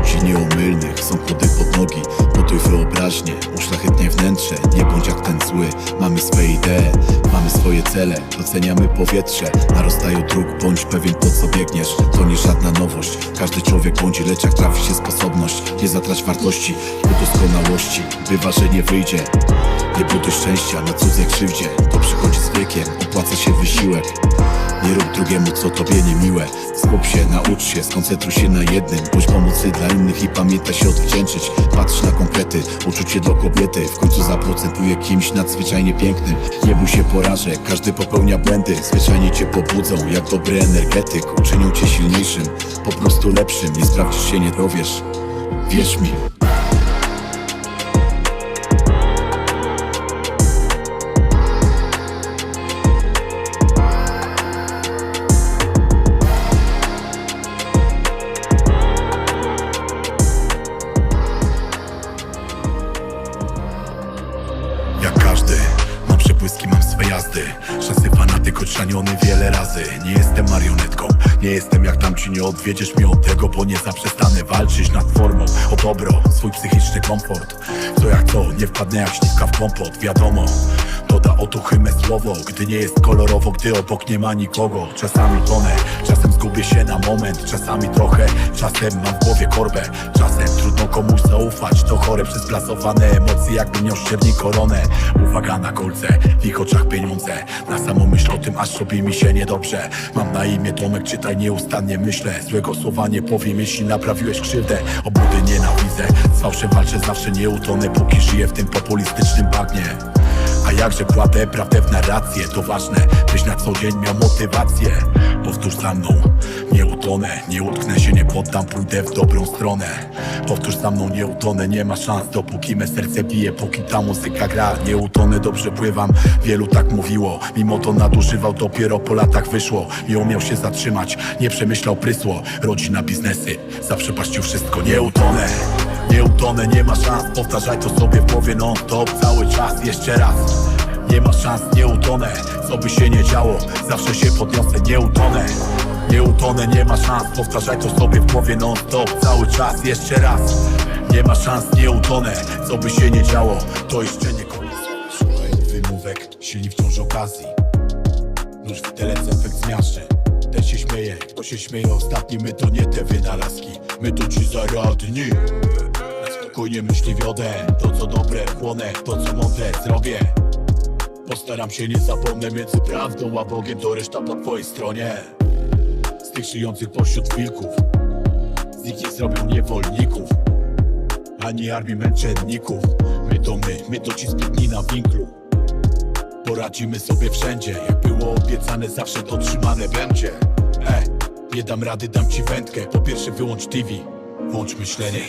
ludzi nieomylnych Są chody pod nogi, buduj wyobraźnię Uszlachetniaj wnętrze, nie bądź jak ten zły Mamy swoje idee, mamy swoje cele Doceniamy powietrze, narostają dróg Bądź pewien po co biegniesz, to nie żadna nowość Każdy człowiek błądzi, lecz jak trafi się sposobność Nie zatrać wartości, ku doskonałości Bywa, że nie wyjdzie Nie buduj szczęścia na cudzej krzywdzie To przychodzi z wiekiem, opłaca się wysiłek nie rób drugiemu, co tobie niemiłe. Skup się, naucz się, skoncentruj się na jednym. Bądź pomocy dla innych i pamiętaj się odwdzięczyć. Patrz na konkrety, uczucie do kobiety. W końcu zaprocentuje kimś nadzwyczajnie pięknym. Nie bój się porażek, każdy popełnia błędy. Zwyczajnie cię pobudzą, jak dobry energetyk. Uczynią cię silniejszym, po prostu lepszym. Nie sprawdzisz się, nie dowiesz. Wierz mi swe jazdy. Szanse fanatyk odszaniony wiele razy. Nie jestem marionetką, nie jestem jak tamci Nie odwiedziesz mnie od tego, bo nie zaprzestanę walczyć nad formą. O dobro, swój psychiczny komfort. Co jak to, nie wpadnę jak śliwka w kompot Wiadomo, doda otuchy me słowo Gdy nie jest kolorowo, gdy obok nie ma nikogo. Czasami tonę, czasem się na moment Czasami trochę, czasem mam w głowie korbę. Czasem trudno komuś zaufać To chore przezplasowane emocje jakby miał ścierni koronę. Uwaga na kolce, w ich oczach pieniądze. Na samą myśl o tym aż robi mi się niedobrze. Mam na imię Tomek, czytaj nieustannie myślę. Złego słowa nie powiem, jeśli naprawiłeś krzywdę. Obłudy nienawidzę, z fałszem walczę zawsze nie utonę Póki żyję w tym populistycznym bagnie a jakże kładę prawdę w narrację To ważne, byś na co dzień miał motywację. Powtórz za mną, nie utonę Nie utknę się, nie poddam, pójdę w dobrą stronę. Powtórz za mną, nie utonę, nie ma szans Dopóki me serce bije, póki ta muzyka gra. Nie utonę, dobrze pływam, wielu tak mówiło. Mimo to nadużywał, dopiero po latach wyszło I umiał się zatrzymać, nie przemyślał prysło Rodzina, biznesy, zawsze paścił wszystko. Nie utonę nie utonę, nie ma szans. Powtarzaj to sobie w głowie non stop Cały czas, jeszcze raz. Nie ma szans, nie utonę Co by się nie działo, zawsze się podniosę Nie utonę, nie utonę, nie ma szans. Powtarzaj to sobie w głowie non stop Cały czas, jeszcze raz. Nie ma szans, nie utonę Co by się nie działo, to jeszcze nie koniec. Szukaj wymówek, silni wciąż okazji. Nóż w widelec efekt zmiażdży Ten się śmieje, kto się śmieje ostatni. My to nie te wynalazki. My to ci zaradni spokojnie myśli wiodę. To co dobre chłonę, to co mądre zrobię. Postaram się nie zapomnę między prawdą a Bogiem To reszta po twojej stronie. Z tych żyjących pośród wilków Z nich nie zrobią niewolników Ani armii męczenników. My to my, my to ci zbytni na winklu. Poradzimy sobie wszędzie Jak było obiecane zawsze dotrzymane będzie. E, nie dam rady, dam ci wędkę. Po pierwsze wyłącz TV Włącz myślenie